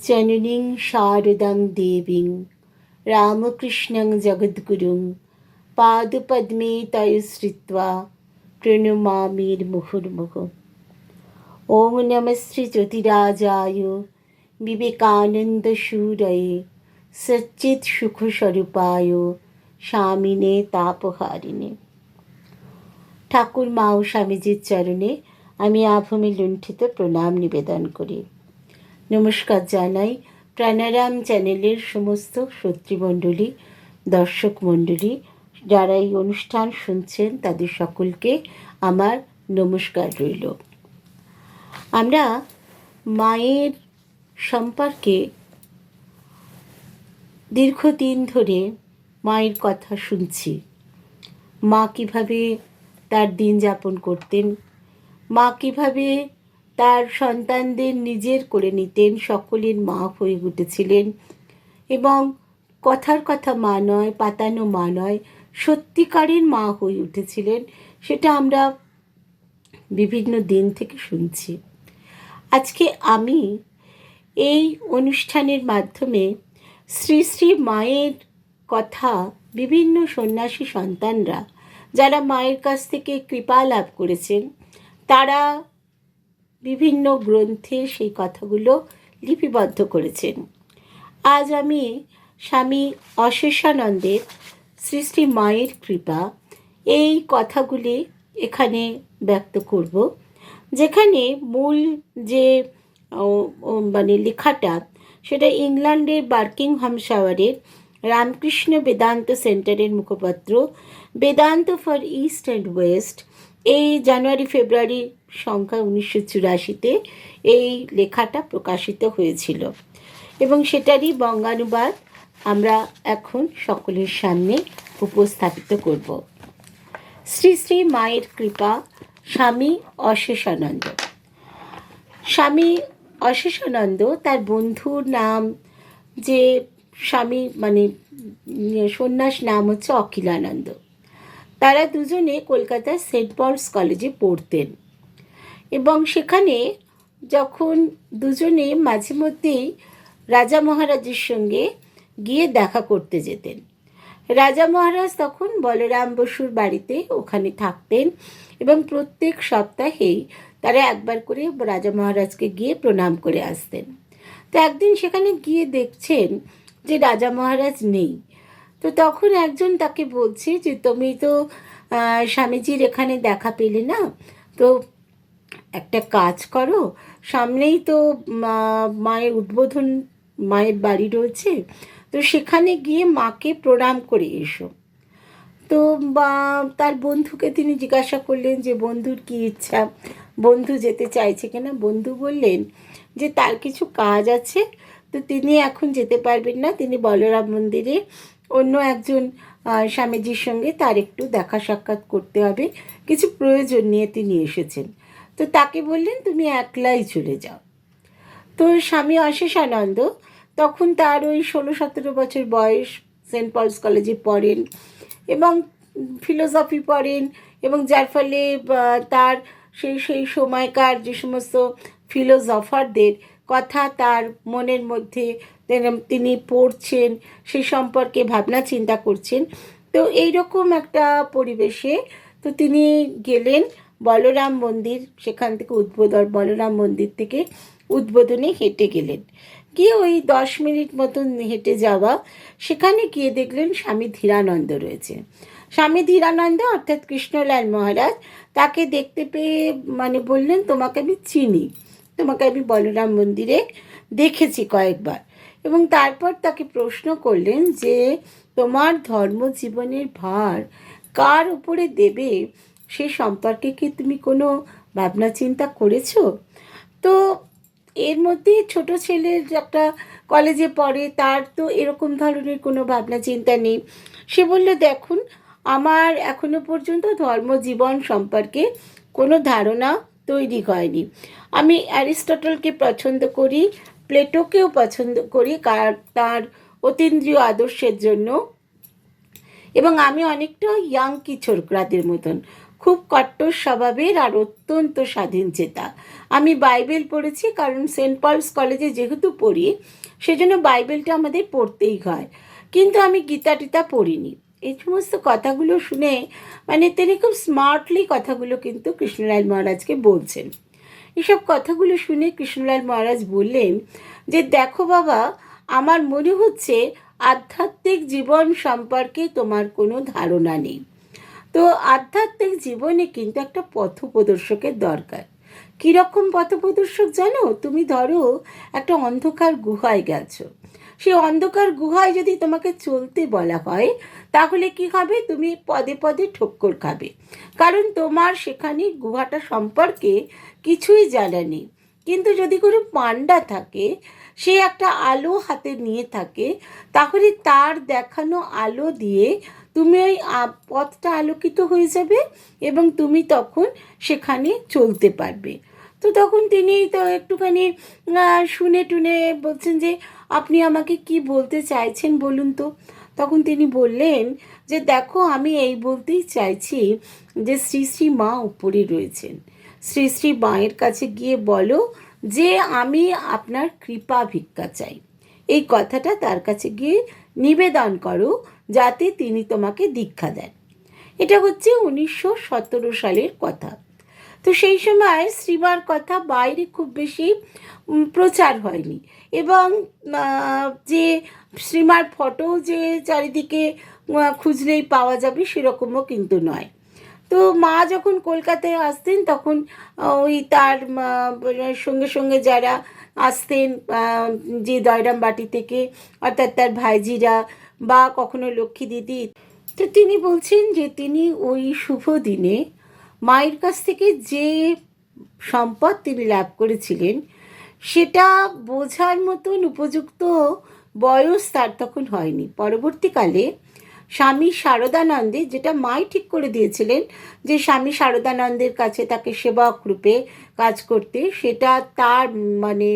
জননীং শারদাং দেবীং রামকৃষ্ণং জগদ্গুরুং পাদপদ্মে তয়শ্রিত্বা প্রণমামির মুহুর্মুহ নম শ্রী জ্যোতিরাজায় বিবেকানন্দ সুরয়ে সচ্চিৎ সুখস্বরূপায় স্বামিনে তাপহারিণে ঠাকুর মা ও স্বামীজির চরণে আমি আভূমি লুণ্ঠিত প্রণাম নিবেদন করি। নমস্কার জানাই প্রাণারাম চ্যানেলের সমস্ত শত্রুমণ্ডলী দর্শক মণ্ডলী, যারা এই অনুষ্ঠান শুনছেন তাদের সকলকে আমার নমস্কার রইল। আমরা মায়ের সম্পর্কে দীর্ঘদিন ধরে মায়ের কথা শুনছি। মা কীভাবে তার দিন যাপন করতেন? মা কীভাবে তার সন্তানদের নিজের করে নিতেন, সকলের মা হয়ে উঠেছিলেন। এবং কথার কথা মা নয়, পাতানো মা নয়, সত্যিকারের মা হয়ে উঠেছিলেন, সেটা আমরা বিভিন্ন দিন থেকে শুনছি। আজকে আমি এই অনুষ্ঠানের মাধ্যমে শ্রী শ্রী মায়ের কথা, বিভিন্ন সন্ন্যাসী সন্তানরা, যারা মায়ের কাছ থেকে কৃপা লাভ করেছেন, তারা বিভিন্ন গ্রন্থে সেই কথাগুলো লিপিবদ্ধ করেছেন। আজ আমি স্বামী অশেষানন্দের শ্রী মায়ের কৃপা এই কথাগুলি এখানে ব্যক্ত করব, যেখানে মূল যে মানে লেখাটা সেটা ইংল্যান্ডের বার্কিংহাম শাওয়ারের রামকৃষ্ণ বেদান্ত সেন্টারের মুখপাত্র, Vedanta for east and west এই জানুয়ারি, ফেব্রুয়ারি সংখ্যা উনিশশো চুরাশিতে এই লেখাটা প্রকাশিত হয়েছিল। এবং সেটারই বঙ্গানুবাদ আমরা এখন সকলের সামনে উপস্থাপিত করব। শ্রী শ্রী মায়ের কৃপা, স্বামী অশেষানন্দ। স্বামী অশেষানন্দ তার বন্ধুর নাম যে স্বামী মানে সন্ন্যাস নাম হচ্ছে অখিলানন্দ। তারা দুজনে কলকাতার সেন্ট পলস কলেজে পড়তেন। এবং সেখানে যখন দুজনে মাঝে মধ্যেই রাজা মহারাজের সঙ্গে গিয়ে দেখা করতে যেতেন। রাজা মহারাজ তখন বলরাম বসুর বাড়িতে ওখানে থাকতেন এবং প্রত্যেক সপ্তাহেই তারা একবার করে রাজা মহারাজকে গিয়ে প্রণাম করে আসতেন। তো একদিন সেখানে গিয়ে দেখছেন যে রাজা মহারাজ নেই। তো তখন একজন তাকে বলছে যে, তুমি তো স্বামীজির এখানে দেখা পেলে না? তো একটা কাজ করো, সামনেই তো মায়ের উদ্বোধন, মায়ের বাড়ি রয়েছে। তো সেখানে গিয়ে মাকে প্রণাম করে এসো। তো বা তার বন্ধুকে তিনি জিজ্ঞাসা করলেন যে, বন্ধুর কী ইচ্ছা? বন্ধু যেতে চাইছে কিনা বন্ধু বললেন যে, তার কিছু কাজ আছে। তো তিনি এখন যেতে পারবেন না। তিনি বলরাম মন্দিরে অন্য একজন স্বামীজির সঙ্গে তার একটু দেখা সাক্ষাৎ করতে হবে। কিছু প্রয়োজন নিয়ে তিনি এসেছেন। তো তাকে বললেন, তুমি একলাই চলে যাও। তো স্বামী অশেষানন্দ তখন তার ওই ষোলো সতেরো বছর বয়স, সেন্ট পলস কলেজে পড়েন এবং ফিলোসফি পড়েন এবং যার ফলে তার সেই সেই সময়কার যে সমস্ত ফিলোজফারদের কথা তার মনের মধ্যে তিনি পড়ছেন, সে সম্পর্কে ভাবনা চিন্তা করছেন। তো এই রকম একটা পরিবেশে তো তিনি গেলেন বলরাম মন্দির, সেখান থেকে উদ্বোধন, বলরাম মন্দির থেকে উদ্বোধনে হেঁটে গেলেন। গিয়ে ওই দশ মিনিট মতন হেঁটে যাওয়া, সেখানে গিয়ে দেখলেন স্বামী ধীরানন্দ রয়েছে। স্বামী ধীরানন্দ অর্থাৎ কৃষ্ণলাল মহারাজ, তাকে দেখতে পেয়ে মানে বললেন, তোমাকে আমি চিনি। তোমাকে আমি বলরাম মন্দিরে দেখেছি কয়েকবার। এবং তারপর তাকে প্রশ্ন করলেন যে, তোমার ধর্মজীবনের ভার কার উপরে দেবে? সে সম্পর্কে কি তুমি কোনো ভাবনা চিন্তা করেছ? তো এর মধ্যে ছোট ছেলের একটা কলেজে পড়ে, তার তো এরকম ধরনের কোনো ভাবনা চিন্তা নেই। সে বলল, দেখুন, আমার এখনও পর্যন্ত ধর্মজীবন সম্পর্কে কোনো ধারণা তৈরি হয়নি। আমি অ্যারিস্টটলকে পছন্দ করি, প্লেটোকেও পছন্দ করি, কার, তার অতীন্দ্রিয় আদর্শের জন্য। এবং আমি অনেকটা ইয়াং কিছোরকরাদের মতন। খুব কট্টর স্বভাবের আর অত্যন্ত স্বাধীন চেতা। আমি বাইবেল পড়েছি কারণ সেন্ট পলস কলেজে যেহেতু পড়ি, সেজন্য বাইবেলটা আমাদের পড়তেই হয়। কিন্তু আমি গীতা টিতা পড়িনি। এই সমস্ত কথাগুলো শুনে মানে তিনি খুব স্মার্টলি কথাগুলো কিন্তু কৃষ্ণলাল মহারাজকে বলছেন। এসব কথাগুলো শুনে কৃষ্ণলাল মহারাজ বললেন যে, দেখো বাবা, আমার মনে হচ্ছে আধ্যাত্মিক জীবন সম্পর্কে তোমার কোনো ধারণা নেই। তো আধ্যাত্মিক জীবনে কিন্তু একটা পথপ্রদর্শকের দরকার। কীরকম পথপ্রদর্শক জানো? তুমি ধরো একটা অন্ধকার গুহায় গেছো। সেই অন্ধকার গুহায় যদি তোমাকে চলতে বলা হয়, তাহলে কি হবে? তুমি পদে পদে ঠক্কর খাবে। কারণ তোমার সেখানে গুহাটা সম্পর্কে কিছুই জানা নেই। কিন্তু যদি কোনো পান্ডা থাকে, সে একটা আলো হাতে নিয়ে থাকে, তাহলে তার দেখানো আলো দিয়ে তুমি ওই পথটা আলোকিত হয়ে যাবে এবং তুমি তখন সেখানে চলতে পারবে। তো তখন তিনি তো একটুখানি শুনে টুনে বলছেন যে আপনি আমাকে কি বলতে চাইছেন বলুন তো? তখন তিনি বললেন যে, দেখো, আমি এই বলতেই চাইছি যে, শ্রী শ্রী মা উপরে রয়েছেন। শ্রী শ্রী মায়ের কাছে গিয়ে বলো যে, আমি আপনার কৃপা ভিক্ষা চাই। এই কথাটা তার কাছে গিয়ে নিবেদন করো, যাতে তিনি তোমাকে দীক্ষা দেন। এটা হচ্ছে উনিশশো সতেরো সালের কথা। তো সেই সময় শ্রীমার কথা বাইরে খুব বেশি প্রচার হয়নি। এবং যে শ্রীমার ফটো যে চারিদিকে খুঁজলেই পাওয়া যাবে সেরকমও কিন্তু নয়। তো মা যখন কলকাতায় আসতেন তখন ওই তার সঙ্গে সঙ্গে যারা আসতেন যে দয়রাম বাটি থেকে, অর্থাৎ তার ভাইজিরা বা কখনো লক্ষ্মী দিদি, তো তিনি বলছেন যে তিনি ওই শুভ দিনে মায়ের কাছ থেকে যে সম্পদ তিনি লাভ করেছিলেন সেটা বোঝার মতন উপযুক্ত বয়স তার তখন হয়নি। পরবর্তীকালে স্বামী শারদানন্দে, যেটা মাই ঠিক করে দিয়েছিলেন যে স্বামী শারদানন্দের কাছে তাকে সেবক রূপে কাজ করতে, সেটা তার মানে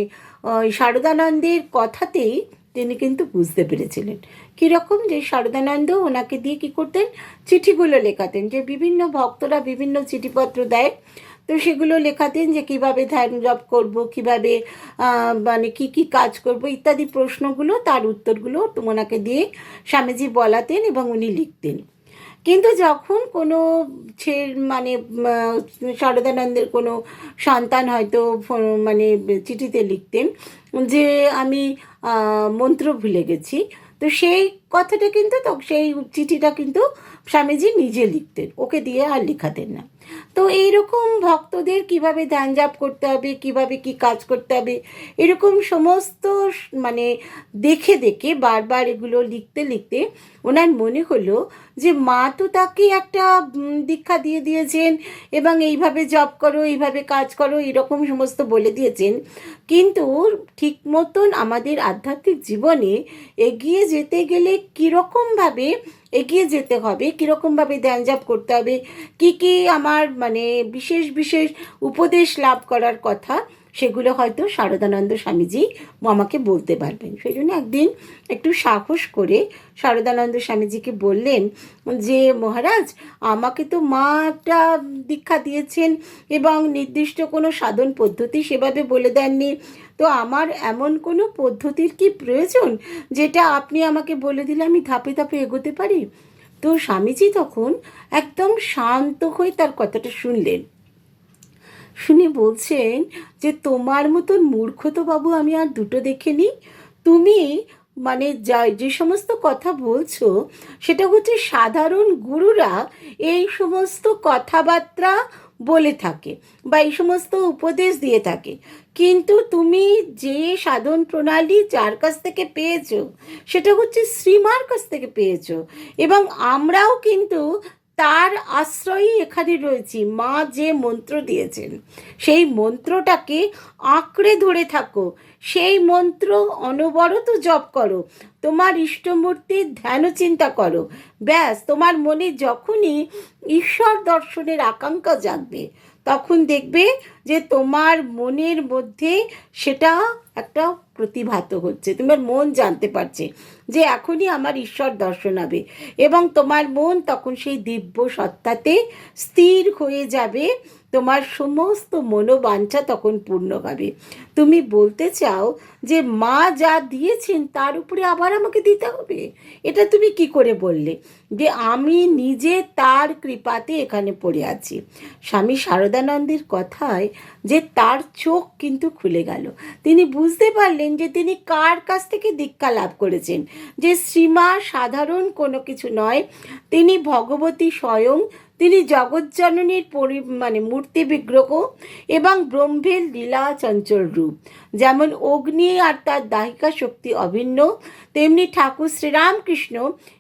শারদানন্দের কথাতেই তিনি কিন্তু বুঝতে পেরেছিলেন। কীরকম যে শারদানন্দ ওনাকে দিয়ে কী করতেন? চিঠিগুলো লেখাতেন, যে বিভিন্ন ভক্তরা বিভিন্ন চিঠিপত্র দেয় তো সেগুলো লেখাতেন যে কীভাবে ধ্যান জপ করব, কীভাবে মানে কি কি কাজ করব, ইত্যাদি প্রশ্নগুলো, তার উত্তরগুলো তো ওনাকে দিয়ে স্বামীজি বলাতেন এবং উনি লিখতেন। কিন্তু যখন কোনো ছে মানে শারদানন্দের কোনো সন্তান হয়তো মানে চিঠিতে লিখতেন যে আমি মন্ত্র ভুলে গেছি, তো সেই কথাটা কিন্তু সেই চিঠিটা কিন্তু স্বামীজি নিজে লিখতেন, ওকে দিয়ে আর লেখাতেন না। তো এইরকম ভক্তদের কীভাবে ধ্যান জাপ করতে হবে, কীভাবে কি কাজ করতে হবে, এরকম সমস্ত মানে দেখে দেখে বারবার এগুলো লিখতে লিখতে ওনার মনে হলো যে মা তো তাকে একটা দীক্ষা দিয়ে দিয়েছেন এবং এইভাবে জব করো, এইভাবে কাজ করো, এরকম সমস্ত বলে দিয়েছেন। কিন্তু ঠিক মতন আমাদের আধ্যাত্মিক জীবনে এগিয়ে যেতে গেলে কীরকমভাবে এগিয়ে যেতে হবে, কীরকমভাবে ধ্যান জাপ করতে হবে, কি কি আমার মানে বিশেষ বিশেষ উপদেশ লাভ করার কথা। সেগুলো হয়তো শারদানন্দ স্বামীজি আমাকে বলতে পারবেন। সেই জন্য একদিন একটু সাহস করে শারদানন্দ স্বামীজিকে বললেন যে, মহারাজ, আমাকে তো মা একটা দীক্ষা দিয়েছেন এবং নির্দিষ্ট কোনো সাধন পদ্ধতি সেভাবে বলে দেননি। তো আমার এমন কোনো পদ্ধতির কি প্রয়োজন যেটা আপনি আমাকে বলে দিলে আমি ধাপে ধাপে এগোতে পারি? তো স্বামীজি তখন একদম শান্ত হয়ে তার কথাটা শুনলেন। শুনে বলছেন যে, তোমার মতন মূর্খ তো বাবু আমি আর দুটো দেখিনি। তুমি মানে যা যে সমস্ত কথা বলছো, সেটা হচ্ছে সাধারণ গুরুরা এই সমস্ত কথাবার্তা বলে থাকে বা এই সমস্ত উপদেশ দিয়ে থাকে। কিন্তু তুমি যে সাধন প্রণালী যার কাছ থেকে পেয়েছ, সেটা হচ্ছে শ্রীমার কাছ থেকে পেয়েছ। এবং আমরাও কিন্তু তার আশ্রয়ই এখানে রয়েছি। মা যে মন্ত্র দিয়েছেন, সেই মন্ত্রটাকে আঁকড়ে ধরে থাকো। সেই মন্ত্র অনবরত জপ করো। তোমার ইষ্টমূর্তির ধ্যান চিন্তা করো। ব্যাস, তোমার মনে যখনই ঈশ্বর দর্শনের আকাঙ্ক্ষা জাগবে, তখন দেখবে যে তোমার মনের মধ্যে সেটা একটা প্রতিভাত হচ্ছে। তোমার মন জানতে পারছে যে এখনই আমার ঈশ্বর দর্শন হবে এবং তোমার মন তখন সেই দিব্য সত্তাতে স্থির হয়ে যাবে। তোমার সমস্ত মনোবাঞ্ছা তখন পূর্ণ হবে। তুমি বলতে চাও যে মা যা দিয়েছেন, তার উপরে আবার আমাকে দিতে হবে। এটা তুমি কি করে বললে? যে আমি নিজে তার কৃপাতে এখানে পড়ে আছি। স্বামী শারদানন্দের কথায় যে তার চোখ কিন্তু খুলে গেল। তিনি বুঝতে পারলেন যে তিনি কার কাছ থেকে দীক্ষা লাভ করেছেন। যে শ্রীমা সাধারণ কোনো কিছু নয়, তিনি ভগবতী স্বয়ং, তিনি জগজ্জননীর পরি মানে মূর্তি বিগ্রহ এবং ব্রহ্মের লীলা চঞ্চল রূপ। যেমন অগ্নি আর তার দাহিকা শক্তি অভিন্ন। তেমনি ঠাকুর শ্রীরামকৃষ্ণ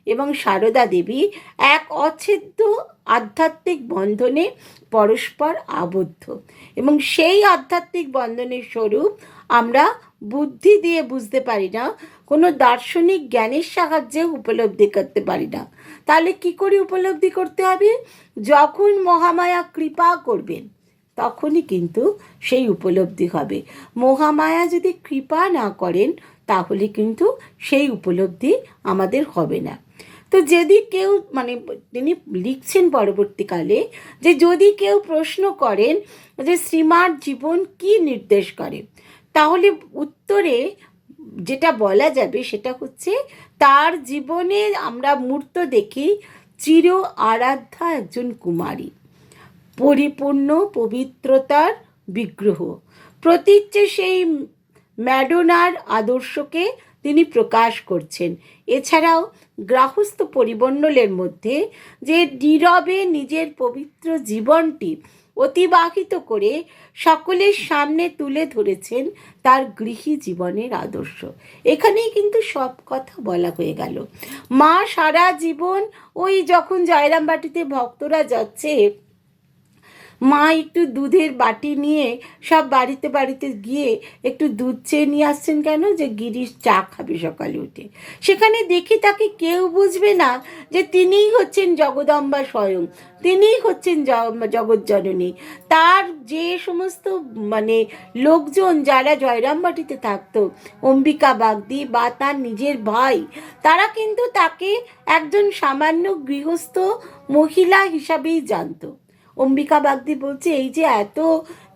এবং সারদা দেবী এক অচ্ছেদ্য আধ্যাত্মিক বন্ধনে পরস্পর আবদ্ধ। এবং সেই আধ্যাত্মিক বন্ধনের স্বরূপ আমরা বুদ্ধি দিয়ে বুঝতে পারি না, কোনো দার্শনিক জ্ঞানের সাহায্যে উপলব্ধি করতে পারি না। তাহলে কি করে উপলব্ধি করতে হবে? যখন মহামায়া কৃপা করবেন তখনই কিন্তু সেই উপলব্ধি হবে। মহামায়া যদি কৃপা না করেন, তাহলে কিন্তু সেই উপলব্ধি আমাদের হবে না। তো যদি কেউ মানে তিনি লিখছেন পরবর্তীকালে যে যদি কেউ প্রশ্ন করেন যে শ্রীমার জীবন কি নির্দেশ করে, তাহলে উত্তরে যেটা বলা যাবে সেটা হচ্ছে, তার জীবনে আমরা মূর্ত দেখি চির আরাধ্যা একজন কুমারী। পরিপূর্ণ পবিত্রতার বিগ্রহ। প্রতীচ্যে সেই ম্যাডোনার আদর্শকে তিনি প্রকাশ করছেন। এছাড়াও গ্রাহস্থ পরিমণ্ডলের মধ্যে যে নীরবে নিজের পবিত্র জীবনটি অতিবাহিত করে সকলের সামনে তুলে ধরেছেন তার গৃহী জীবনের আদর্শ। এখানেই কিন্তু সব কথা বলা হয়ে গেল। মা সারা জীবন ওই যখন জয়রামবাটিতে ভক্তরা যাচ্ছে মা একটু দুধের বাটি নিয়ে সব বাড়িতে বাড়িতে গিয়ে একটু দুধ চেয়ে নিয়ে আসছেন কেন? যে গিরিশ চা খাবে সকালে উঠে। সেখানে দেখি তাকে কেউ বুঝবে না যে তিনিই হচ্ছেন জগদম্বা স্বয়ং, তিনিই হচ্ছেন জগৎ জগৎজননী তার যে সমস্ত মানে লোকজন যারা জয়রামবাটিতে থাকতো, অম্বিকা বাগদি বা তার নিজের ভাই, তারা কিন্তু তাকে একজন সামান্য গৃহস্থ মহিলা হিসাবেই জানতো। অম্বিকা বাগদি বলছে, এই যে এত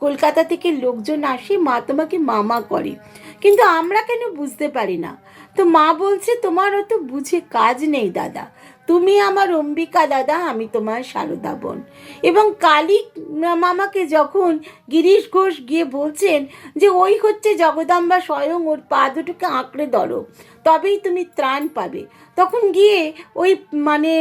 কলকাতা থেকে লোকজন আসে, মা তোমাকে মামা করে। কিন্তু আমরা কেন বুঝতে পারি না? তো মা বলছে, তোমার অত বুঝে কাজ নেই, দাদা। তুমি আমার অম্বিকা দাদা, আমি তোমার সারদা বোন। এবং কালী মামাকে যখন গিরিশ ঘোষ গিয়ে বলছেন যে, ওই হচ্ছে জগদম্বা স্বয়ং ওর পা দুটোকে আঁকড়ে ধরো। তবেই তুমি ত্রাণ পাবে। তখন গিয়ে ওই মানে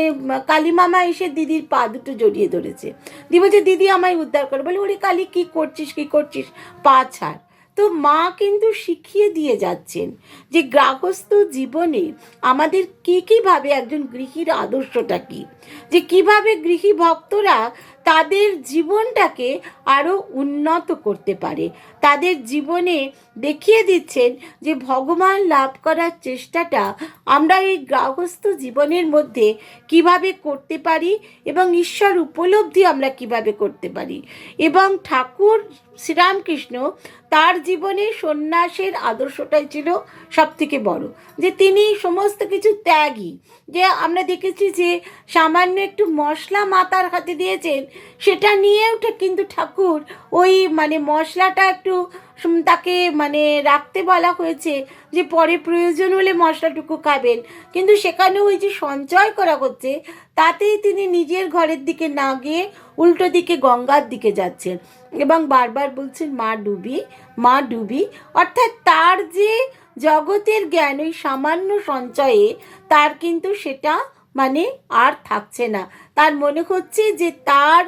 কালী মামা এসে দিদির পা দুটো জড়িয়ে ধরেছে। দি বলছে, দিদি আমায় উদ্ধার করে। বলে, ওরে কালী, কী করছিস কী করছিস? পা ছাড়। তো মা কিন্তু শিখিয়ে দিয়ে যাচ্ছেন যে গ্রাহস্থ জীবনে আমাদের কী কীভাবে একজন গৃহীর আদর্শটা কী? যে কীভাবে গৃহী ভক্তরা তাদের জীবনটাকে আরও উন্নত করতে পারে। তাদের জীবনে দেখিয়ে দিচ্ছেন যে ভগবান লাভ করার চেষ্টাটা আমরা এই গ্রাহস্থ জীবনের মধ্যে কীভাবে করতে পারি এবং ঈশ্বর উপলব্ধি আমরা কীভাবে করতে পারি। এবং ঠাকুর শ্রীরামকৃষ্ণ তার জীবনে সন্ন্যাসের আদর্শটাই ছিল সব থেকে বড়। যে তিনি সমস্ত কিছু ত্যাগী। যে আমরা দেখেছি যে সামান্য একটু মশলা মাতার হাতে দিয়েছেন সেটা নিয়েও কিন্তু ঠাকুর ওই মানে মশলাটা একটু তাকে মানে রাখতে বলা হয়েছে যে পরে প্রয়োজন হলে মশলাটুকু খাবেন। কিন্তু সেখানে ওই যে সঞ্চয় করা হচ্ছে, তাতেই তিনি নিজের ঘরের দিকে না গিয়ে উল্টো দিকে গঙ্গার দিকে যাচ্ছেন এবং বারবার বলছেন, মা ডুবি মা ডুবি। অর্থাৎ তার যে জগতের জ্ঞান, ওই সামান্য সঞ্চয়ে তার কিন্তু সেটা মানে আর থাকছে না। তার মনে হচ্ছে যে তার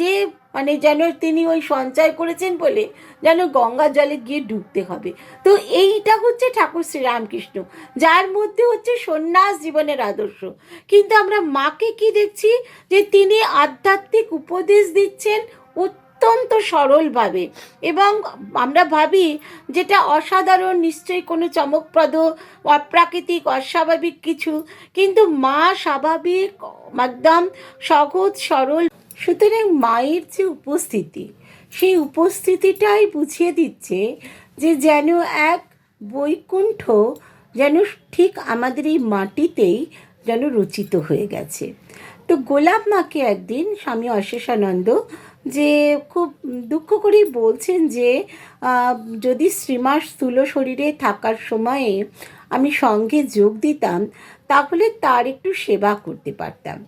যে মানে যেন তিনি ওই সঞ্চয় করেছেন বলে যেন গঙ্গা জলে গিয়ে ডুবতে হবে। তো এইটা হচ্ছে ঠাকুর শ্রীরামকৃষ্ণ, যার মধ্যে হচ্ছে সন্ন্যাস জীবনের আদর্শ। কিন্তু আমরা মাকে কি দেখছি? যে তিনি আধ্যাত্মিক উপদেশ দিচ্ছেন অত্যন্ত সরলভাবে। এবং আমরা ভাবি যেটা অসাধারণ, নিশ্চয়ই কোনো চমকপ্রদ, অপ্রাকৃতিক, অস্বাভাবিক কিছু। কিন্তু মা স্বাভাবিক, একদম সহজ, সরল। সুতরাং মায়ের যে উপস্থিতি, সেই উপস্থিতিটাই বুঝিয়ে দিচ্ছে যে যেন এক বৈকুণ্ঠ যেন ঠিক আমাদের এই মাটিতেই যেন রচিত হয়ে গেছে। তো গোলাপ মাকে একদিন স্বামী অশেষানন্দ যে খুব দুঃখ করেই বলছেন যে যদি শ্রীমাস স্থূল শরীরে থাকার সময়ে আমি সঙ্গে যোগ দিতাম, তাহলে তার একটু সেবা করতে পারতাম।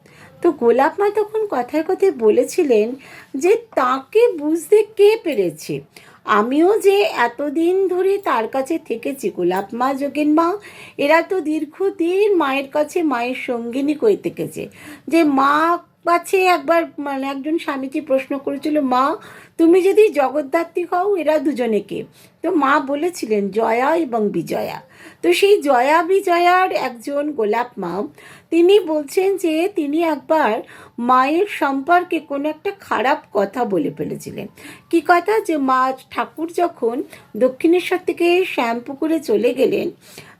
তো গোলাপ মা তখন কথায় কথায় বলেছিলেন যে, তাকে বুঝতে কে পেরেছে? আমিও যে এতদিন ধরে তার কাছে থেকেছি, গোলাপ মা, যোগেন মা, এরা তো দীর্ঘদিন মায়ের কাছে, মায়ের সঙ্গিনী করে থেকেছে। যে মা কাছে একবার মানে একজন স্বামীজি প্রশ্ন করেছিল, মা, তুমি যদি জগদ্ধাত্রী হও, এরা দুজনে কে? তো মা বলেছিলেন, জয়া এবং বিজয়া। তো সেই জয়া বিজয়ার একজন গোলাপ মা, তিনি বলছেন যে তিনি একবার মায়ের সম্পর্কে কোনো একটা খারাপ কথা বলে ফেলেছিলেন। কি কথা? যে মা ঠাকুর যখন দক্ষিণেশ্বর থেকে শ্যাম্পু করে চলে গেলেন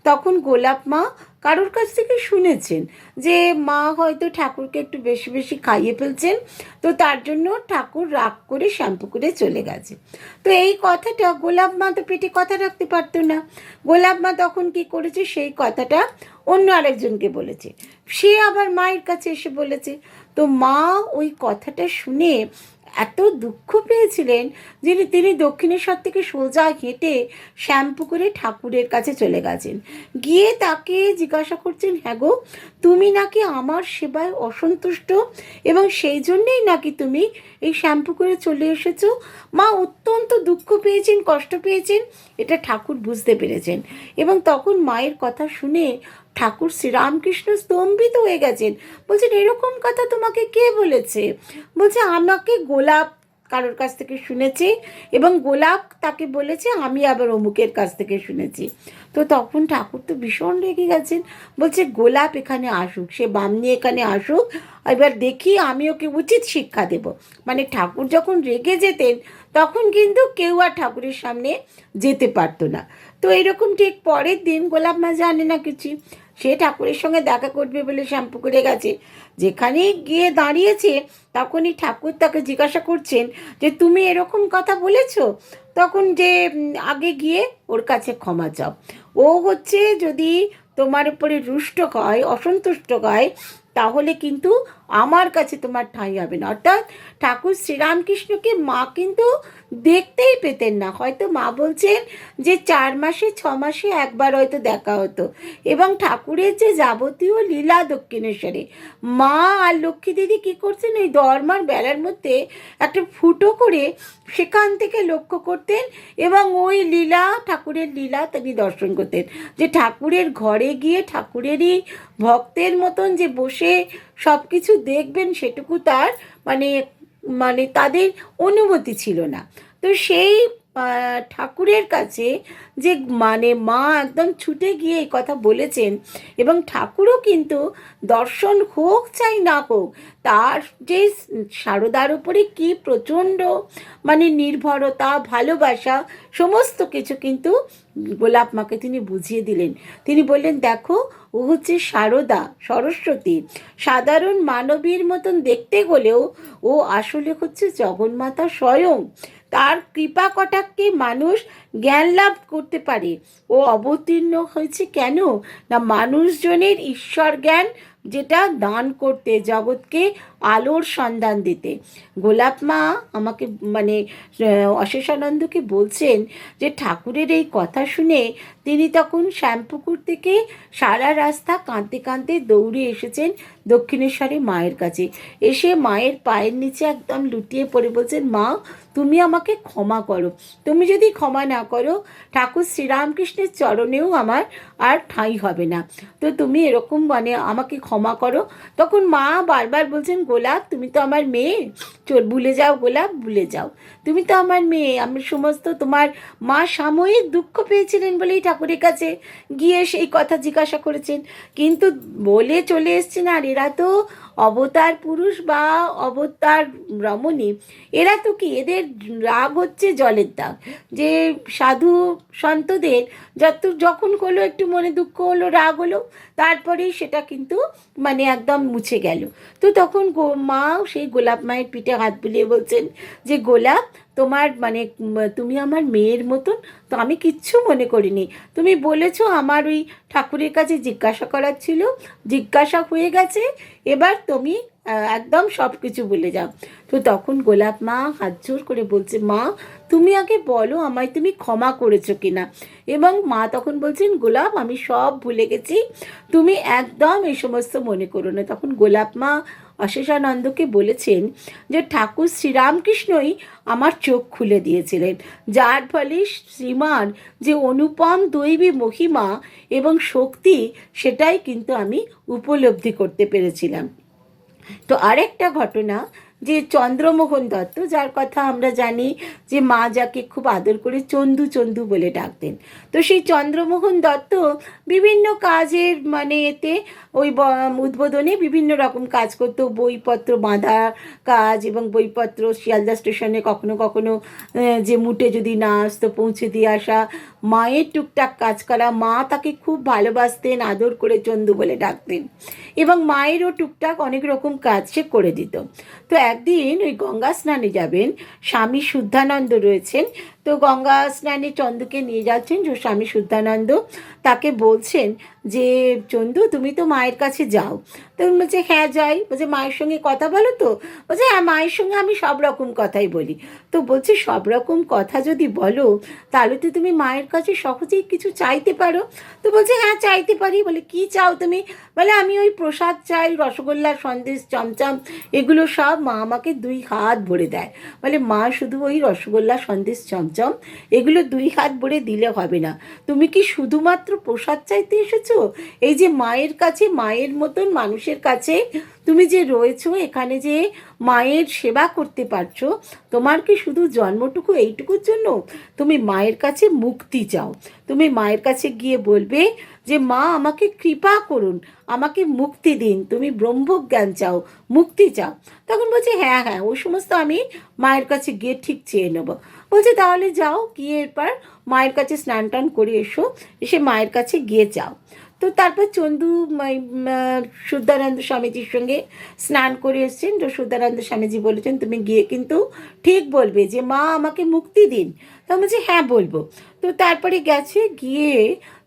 তখন গোলাপ মা কারোর কাছ থেকে শুনেছেন যে মা হয়তো ঠাকুরকে একটু বেশি বেশি খাইয়ে ফেলছেন, তো তার জন্য ঠাকুর রাগ করে শ্যাম্পু করে চলে গেছে। তো এই কথাটা গোলাপ মা তো পেটে কথা রাখতে পারতো না। গোলাপ মা তখন কি করেছে, সেই কথাটা অন্য আরেকজনকে বলেছে। সে আবার মায়ের কাছে এসে বলেছে, তো মা ওই কথাটা শুনে এত দুঃখ পেয়েছিলেন যে তিনি দক্ষিণেশ্বর থেকে সোজা হেঁটে শ্যাম্পু করে ঠাকুরের কাছে চলে গেছেন। গিয়ে তাকে জিজ্ঞাসা করছেন হ্যাঁ গো, তুমি নাকি আমার সেবায় অসন্তুষ্ট এবং সেই জন্যেই নাকি তুমি এই শ্যাম্পু করে চলে এসেছ? মা অত্যন্ত দুঃখ পেয়েছেন, কষ্ট পেয়েছেন। এটা ঠাকুর বুঝতে পেরেছেন। এবং তখন মায়ের কথা শুনে ঠাকুর শ্রীরামকৃষ্ণ স্তম্ভিত হয়ে গেছেন। বলছেন, এরকম কথা তোমাকে কে বলেছে? বলছে, আমাকে গোলাপ কারোর কাছ থেকে শুনেছে এবং গোলাপ তাকে বলেছে, আমি আবার অমুকের কাছ থেকে শুনেছি। তো তখন ঠাকুর তো ভীষণ রেগে গেছেন। বলছে, গোলাপ এখানে আসুক, সে বামনি এখানে আসুক, এবার দেখি আমি ওকে উচিত শিক্ষা দেব। মানে ঠাকুর যখন রেগে যেতেন, তখন কিন্তু কেউ আর ঠাকুরের সামনে যেতে পারতো না। তো এরকম ঠিক পরের দিন গোলাপ মা জানে না কিছু। সে ঠাকুরের সঙ্গে দেখা করবে বলে শ্যাম্পু করে গেছে। যেখানে গিয়ে দাঁড়িয়েছে, তখনই ঠাকুর তাকে জিজ্ঞাসা করছেন যে, তুমি এরকম কথা বলেছ? তখন যে আগে গিয়ে ওর কাছে ক্ষমা চাও। ও হচ্ছে যদি তোমার উপরে রুষ্ট হয়, অসন্তুষ্ট হয়, তাহলে কিন্তু আমার কাছে তোমার ঠাঁই হবে না। অর্থাৎ ঠাকুর শ্রীরামকৃষ্ণকে মা কিন্তু দেখতেই পেতেন না। হয়তো মা বলছেন যে চার মাসে, ছ মাসে একবার হয়তো দেখা হতো। এবং ঠাকুরের যে যাবতীয় লীলা দক্ষিণেশ্বরে, মা আর লক্ষ্মী দিদি কী করছেন? ওই দরমার বেলার মধ্যে একটা ফুটো করে সেখান থেকে লক্ষ্য করতেন এবং ওই লীলা, ঠাকুরের লীলা তিনি দর্শন করতেন। যে ঠাকুরের ঘরে গিয়ে ঠাকুরেরই ভক্তের মতন যে বসে সব কিছু দেখবেন সেটুকু তার মানে মানে তাদের অনুমতি ছিল না। তো সেই ঠাকুরের কাছে যে মানে মা একদম ছুটে গিয়ে এই কথা বলেছেন এবং ঠাকুরও কিন্তু দর্শন হোক চাই না হোক, তার যে সারদার উপরে কি প্রচণ্ড মানে নির্ভরতা, ভালোবাসা, সমস্ত কিছু কিন্তু গোলাপ মাকে তিনি বুঝিয়ে দিলেন। তিনি বললেন, দেখো ও হচ্ছে সারদা, সরস্বতী। সাধারণ মানবীর মতন দেখতে হলেও ও আসলে হচ্ছে জগন্মাতা স্বয়ং। তার কৃপা কটাক্ষে মানুষ জ্ঞান লাভ করতে পারে। ও অবতীর্ণ হয়েছে কেন? না, মানুষজনের ঈশ্বর জ্ঞান যেটা দান করতে জগৎকে আলোর সন্ধান দিতে। গোলাপ মা আমাকে মানে অশেষানন্দকে বলছেন যে ঠাকুরের এই কথা শুনে তিনি তখন শ্যামপুকুর থেকে সারা রাস্তা কাঁদতে কাঁদতে দৌড়ে এসেছেন দক্ষিণেশ্বরে মায়ের কাছে। এসে মায়ের পায়ের নিচে একদম লুটিয়ে পড়ে বলছেন, মা, তুমি আমাকে ক্ষমা করো। তুমি যদি ক্ষমা না করো, ঠাকুর শ্রীরামকৃষ্ণের চরণেও আমার আর ঠাঁই হবে না। তো তুমি এরকম মানে আমাকে ক্ষমা করো। তখন মা বারবার বলছেন গোলাপ, তুমি তো আমার মেয়ে। চল, ভুলে যাও গোলাপ, ভুলে যাও। তুমি তো আমার মেয়ে, আমি সমস্ত তোমার মা সাময়িক দুঃখ পেয়েছিলেন বলেই ঠাকুরের কাছে গিয়ে সেই কথা জিজ্ঞাসা করেছেন। কিন্তু বলে চলে এসছেন আর এরা তো অবতার পুরুষ বা অবতার রমণী, এরা তো কি এদের রাগ হচ্ছে জলের দাগ। যে সাধু সন্তদের যত যখন হলো একটু মনে দুঃখ হলো, রাগ হলো, তারপরেই সেটা কিন্তু মানে একদম মুছে গেল। তো তখন গো- মা সেই গোলাপ মায়ের পিঠে হাত বুলিয়ে বলছেন যে, গোলাপ তোমার মানে তুমি আমার মেয়ের মতন, তো আমি কিচ্ছু মনে করিনি। তুমি বলেছ আমার ওই ঠাকুরের কাছে জিজ্ঞাসা করার ছিল, জিজ্ঞাসা হয়ে গেছে, এবার তুমি একদম সব কিছু বলে যাও। তো তখন গোলাপ মা হাত জোর করে বলছে, মা, তুমি আগে বলো আমায় তুমি ক্ষমা করেছ কিনা? এবং মা তখন বলছেন, গোলাপ, আমি সব ভুলে গেছি। তুমি একদম এই সমস্ত মনে করো না। তখন গোলাপ মা অশেষানন্দকে বলেছেন যে ঠাকুর শ্রীরামকৃষ্ণই আমার চোখ খুলে দিয়েছিলেন। যার ফলে শ্রীমান যে অনুপম দৈবী মহিমা এবং শক্তি, সেটাই কিন্তু আমি উপলব্ধি করতে পেরেছিলাম। তো আরেকটা ঘটনা, যে চন্দ্রমোহন দত্ত, যার কথা আমরা জানি যে মা যাকে খুব আদর করে চন্দু চন্দু বলে ডাকতেন। তো সেই চন্দ্রমোহন দত্ত বিভিন্ন কাজের মানে এতে ওই উদ্বোধনে বিভিন্ন রকম কাজ করতো। বইপত্র বাঁধা কাজ এবং বইপত্র শিয়ালদা স্টেশনে কখনো কখনো যে মুটে যদি না আসতো পৌঁছে দিয়ে আসা। মায়ের টুকটাক কাজ করা, মা তাকে খুব ভালোবাসতেন, আদর করে চন্দু বলে ডাকতেন এবং মায়েরও টুকটাক অনেক রকম কাজ সে করে দিত। তো একদিন ওই গঙ্গা স্নানে যাবেন, স্বামী শুদ্ধানন্দ রয়েছেন তো গঙ্গা স্নানে চন্দুকে নিয়ে যাচ্ছেন যে স্বামী শুদ্ধানন্দ তাকে বলছেন যে, চন্দু, তুমি তো মায়ের কাছে যাও। তো উনি বলছে হ্যাঁ যাই। বলছে, মায়ের সঙ্গে কথা বলো তো? বলছে হ্যাঁ মায়ের সঙ্গে আমি সব রকম কথাই বলি। তো বলছে, সব রকম কথা যদি বলো, তাহলে তো তুমি মায়ের কাছে সহজেই কিছু চাইতে পারো। তো বলছে হ্যাঁ চাইতে পারি। বলে, কি চাও তুমি? বলে, আমি ওই প্রসাদ চাই, রসগোল্লা, সন্দেশ, চমচম, এগুলো সব মা আমাকে দুই হাত ভরে দেয়। বলে, মা শুধু ওই রসগোল্লা, সন্দেশ, চমচম, এগুলো দুই হাত ভরে দিলে হবে না। তুমি কি শুধুমাত্র প্রসাদ চাইতে এসেছ? এই যে মায়ের কাছে মায়ের মতন মানুষের কাছে তুমি যে রয়েছো, এখানে যে মায়ের সেবা করতে পারছ, তোমার কি শুধু জন্মটুকু এইটুকুর জন্য? তুমি মায়ের কাছে মুক্তি চাও। তুমি মায়ের কাছে গিয়ে বলবে যে, মা, আমাকে কৃপা করুন, আমাকে মুক্তি দিন, তুমি ব্রহ্মজ্ঞান চাও, মুক্তি চাও। তখন বলছে হ্যাঁ হ্যাঁ ওই সমস্ত আমি মায়ের কাছে গিয়ে ঠিক চেয়ে নেব। বলছে, তাহলে যাও, গিয়ে এরপর মায়ের কাছে স্নান টান করে এসো, এসে মায়ের কাছে গিয়ে যাও। তো তারপর চন্দু শুদ্ধানন্দ স্বামীজির সঙ্গে স্নান করে এসছেন। তো শুদ্ধানন্দ স্বামীজি বলেছেন, তুমি গিয়ে কিন্তু ঠিক বলবে যে, মা, আমাকে মুক্তি দিন। তখন বলছে হ্যাঁ বলব। তো তারপরে গেছে, গিয়ে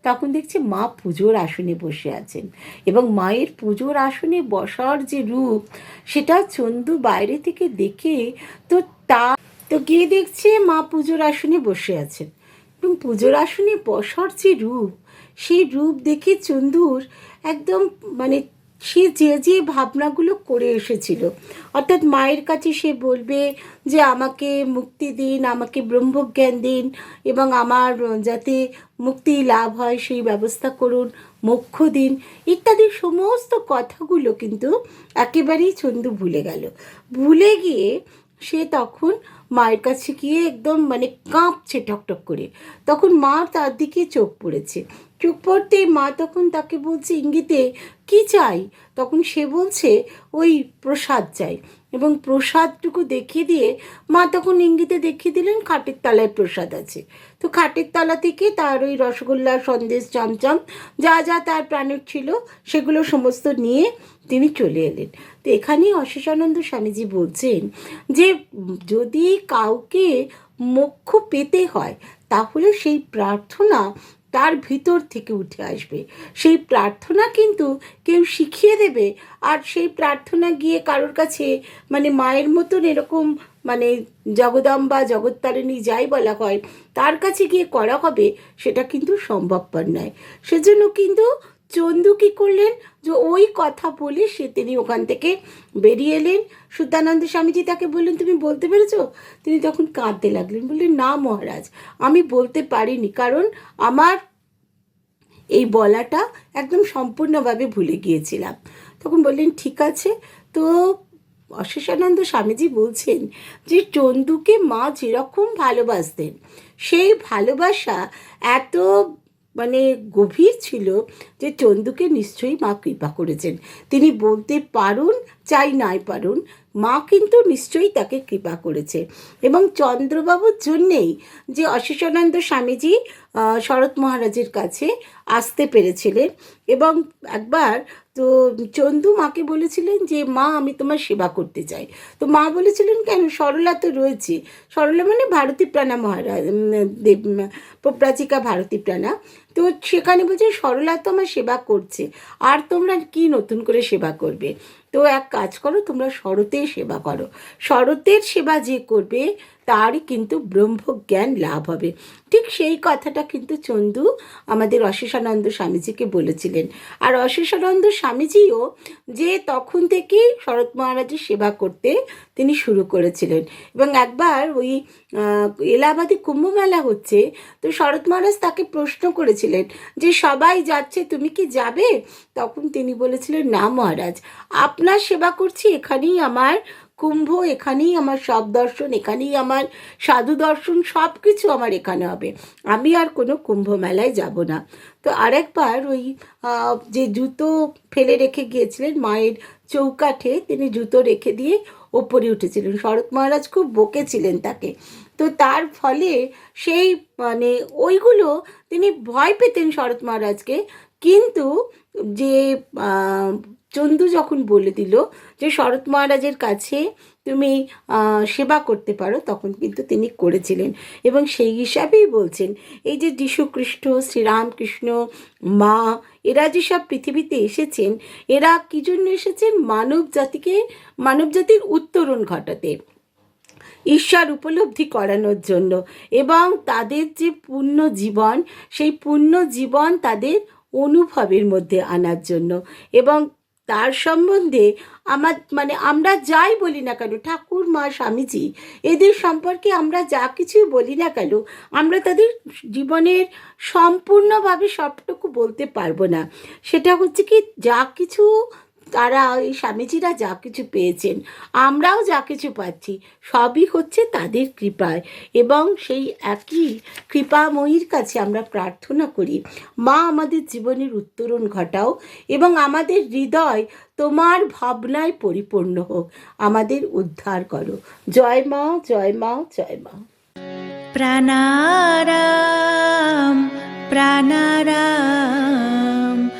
তখন দেখছি মা পুজোর আসনে বসে আছেন। এবং মায়ের পুজোর আসনে বসার যে রূপ, সেটা চন্দু বাইরে থেকে দেখে তো তা, তো গিয়ে দেখছে মা পুজোর আসনে বসে আছেন। এবং পুজোর আসনে বসার যে রূপ সেই রূপ দেখে চন্দুর একদম মানে সে যে যে ভাবনাগুলো করে এসেছিল। অর্থাৎ মায়ের কাছে সে বলবে যে, আমাকে মুক্তি দিন, আমাকে ব্রহ্মজ্ঞান দিন এবং আমার যাতে মুক্তি লাভ হয় সেই ব্যবস্থা করুন, মোক্ষ দিন। ইত্যাদি সমস্ত কথাগুলো কিন্তু একেবারেই চন্দু ভুলে গেল। ভুলে গিয়ে সে তখন মায়ের কাছে গিয়ে একদম মানে কাঁপছে টকটক করে। তখন মা তার দিকে চোখ পড়েছে। চোখ পড়তেই মা তখন তাকে বলছে, ইঙ্গিতে কি চাই? তখন সে বলছে, ওই প্রসাদ চাই। এবং প্রসাদটুকু দেখিয়ে দিয়ে মা তখন ইঙ্গিতে দেখিয়ে দিলেন, খাটের তলায় প্রসাদ আছে। তো খাটের তলা থেকে তার ওই রসগোল্লা, সন্দেশ, চমচম, যা যা তার প্রাণের ছিল, সেগুলো সমস্ত নিয়ে তিনি চলে এলেন। তো এখানেই অশেষানন্দ স্বামীজি বলছেন যে, যদি কাউকে মোক্ষ পেতে হয়, তাহলে সেই প্রার্থনা তার ভিতর থেকে উঠে আসবে। সেই প্রার্থনা কিন্তু কেউ শিখিয়ে দেবে আর সেই প্রার্থনা গিয়ে কারোর কাছে মানে মায়ের মতন এরকম মানে জগদম্বা জগত্তারিণী যাই বলা হয়, তার কাছে গিয়ে করা হবে সেটা কিন্তু সম্ভবপর নয়। সেজন্য কিন্তু চন্দু কী করলেন? যে ওই কথা বলে সে তিনি ওখান থেকে বেরিয়ে এলেন। সুদ্ধানন্দ স্বামীজি তাকে বললেন, তুমি বলতে পেরেছ? তিনি তখন কাঁদতে লাগলেন, বললেন, না মহারাজ, আমি বলতে পারিনি, কারণ আমার এই বলাটা একদম সম্পূর্ণভাবে ভুলে গিয়েছিলাম। তখন বললেন, ঠিক আছে। তো অশেষানন্দ স্বামীজি বলছেন যে, চন্দুকে মা যেরকম ভালোবাসতেন, সেই ভালোবাসা এত মানে গভীর ছিল যে চন্দুকে নিশ্চয়ই মা কৃপা করেছেন। তিনি বলতে পারুন চাই নাই পারুন মা কিন্তু নিশ্চয়ই তাকে কৃপা করেছে। এবং চন্দ্রবাবুর জন্যেই যে অশেষানন্দ স্বামীজি শরৎ মহারাজের কাছে আসতে পেরেছিলেন এবং একবার তো চন্দু মাকে বলেছিলেন যে মা আমি তোমার সেবা করতে চাই। তো মা বলেছিলেন কেন? সরলা তো রয়েছে। সরলা মানে ভারতী প্রাণা মহারাজ দেব উম, প্রপ্রাচিকা ভারতী প্রাণা তো সেখানে বলছে, সরলা তো আমার সেবা করছে, আর তোমরা কি নতুন করে সেবা করবে? তো এক কাজ করো, তোমরা শরতের সেবা করো। শরতের সেবা যে করবে তারই কিন্তু ব্রহ্মজ্ঞান লাভ হবে। ঠিক সেই কথাটা কিন্তু চন্দু আমাদের অশেষানন্দ স্বামীজিকে বলেছিলেন। আর অশেষানন্দ স্বামীজিও যে তখন থেকেই শরৎ মহারাজের সেবা করতে তিনি শুরু করেছিলেন। এবং একবার ওই এলাহাবাদে কুম্ভমেলা হচ্ছে, তো শরৎ মহারাজ তাকে প্রশ্ন করেছিলেন যে, সবাই যাচ্ছে, তুমি কি যাবে? তখন তিনি বলেছিলেন, না মহারাজ, আপনার সেবা করছি, এখানেই আমার কুম্ভ, এখানেই আমার সব দর্শন, এখানেই আমার সাধু দর্শন সব কিছু আমার এখানে হবে। আমি আর কোনো কুম্ভ মেলায় যাব না। তো আরেকবার ওই যে জুতো ফেলে রেখে গিয়েছিলেন মায়ের চৌকাঠে, তিনি জুতো রেখে দিয়ে ওপরে উঠেছিলেন। শরৎ মহারাজ খুব বকেছিলেন তাকে। তো তার ফলে সেই মানে ওইগুলো তিনি ভয় পেতেন শরৎ মহারাজকে। কিন্তু যে চন্দু যখন বলে দিল যে শরৎ মহারাজের কাছে তুমি সেবা করতে পারো, তখন কিন্তু তিনি করেছিলেন। এবং সেই হিসাবেই বলছেন, এই যে যীশুখ্রিস্ট শ্রীরামকৃষ্ণ, মা, এরা যেসব পৃথিবীতে এসেছেন, এরা কী জন্য এসেছেন? মানব জাতিকে, মানব জাতির উত্তরণ ঘটাতে। ঈশ্বর উপলব্ধি করানোর জন্য। এবং তাদের যে পূর্ণ জীবন, সেই পূর্ণ জীবন তাদের অনুভবের মধ্যে আনার জন্য। এবং তার সম্বন্ধে আমার মানে আমরা যাই বলি না কেন, ঠাকুর, মা, স্বামীজি, এদের সম্পর্কে আমরা যা কিছুই বলি না কেন, আমরা তাদের জীবনের সম্পূর্ণভাবে সবটুকু বলতে পারব না। সেটা হচ্ছে কি, যা কিছু তারা এই স্বামীজিরা যা কিছু পেয়েছেন, আমরাও যা কিছু পাচ্ছি, সবই হচ্ছে তাদের কৃপায়। এবং সেই একই কৃপাময়ীর কাছে আমরা প্রার্থনা করি, মা, আমাদের জীবনের উত্তরণ ঘটাও এবং আমাদের হৃদয় তোমার ভাবনায় পরিপূর্ণ হোক, আমাদের উদ্ধার করো। জয় মা জয় মা জয় মা। প্রাণারাম প্রাণারাম।